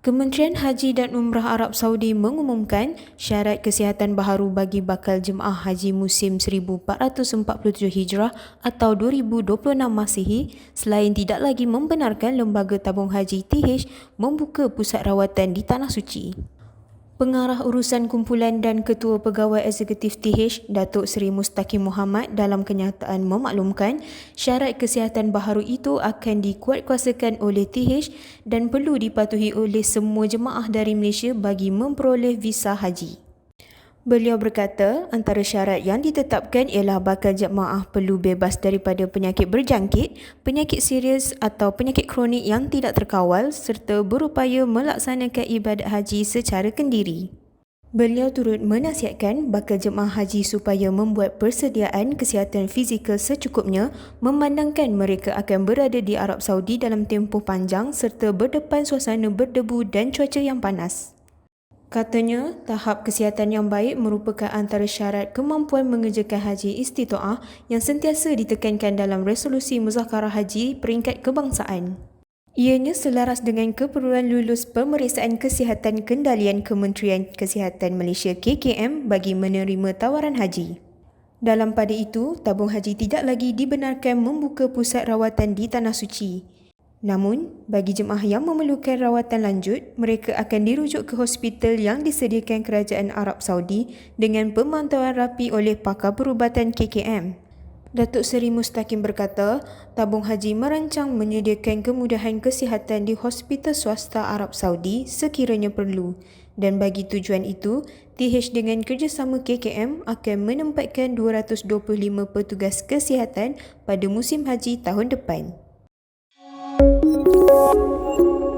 Kementerian Haji dan Umrah Arab Saudi mengumumkan syarat kesihatan baharu bagi bakal jemaah haji musim 1447 Hijrah atau 2026 Masihi selain tidak lagi membenarkan Lembaga Tabung Haji TH membuka pusat rawatan di Tanah Suci. Pengarah Urusan Kumpulan dan Ketua Pegawai Eksekutif TH, Datuk Seri Mustaqim Muhammad dalam kenyataan memaklumkan syarat kesihatan baharu itu akan dikuatkuasakan oleh TH dan perlu dipatuhi oleh semua jemaah dari Malaysia bagi memperoleh visa haji. Beliau berkata, antara syarat yang ditetapkan ialah bakal jemaah perlu bebas daripada penyakit berjangkit, penyakit serius atau penyakit kronik yang tidak terkawal serta berupaya melaksanakan ibadat haji secara kendiri. Beliau turut menasihatkan bakal jemaah haji supaya membuat persediaan kesihatan fizikal secukupnya memandangkan mereka akan berada di Arab Saudi dalam tempoh panjang serta berdepan suasana berdebu dan cuaca yang panas. Katanya, tahap kesihatan yang baik merupakan antara syarat kemampuan mengerjakan haji istitoah yang sentiasa ditekankan dalam resolusi muzakarah haji peringkat kebangsaan. Ianya selaras dengan keperluan lulus pemeriksaan kesihatan kendalian Kementerian Kesihatan Malaysia KKM bagi menerima tawaran haji. Dalam pada itu, tabung haji tidak lagi dibenarkan membuka pusat rawatan di Tanah Suci. Namun, bagi jemaah yang memerlukan rawatan lanjut, mereka akan dirujuk ke hospital yang disediakan Kerajaan Arab Saudi dengan pemantauan rapi oleh pakar perubatan KKM. Datuk Seri Mustaqim berkata, tabung haji merancang menyediakan kemudahan kesihatan di hospital swasta Arab Saudi sekiranya perlu dan bagi tujuan itu, TH dengan kerjasama KKM akan menempatkan 225 petugas kesihatan pada musim haji tahun depan. you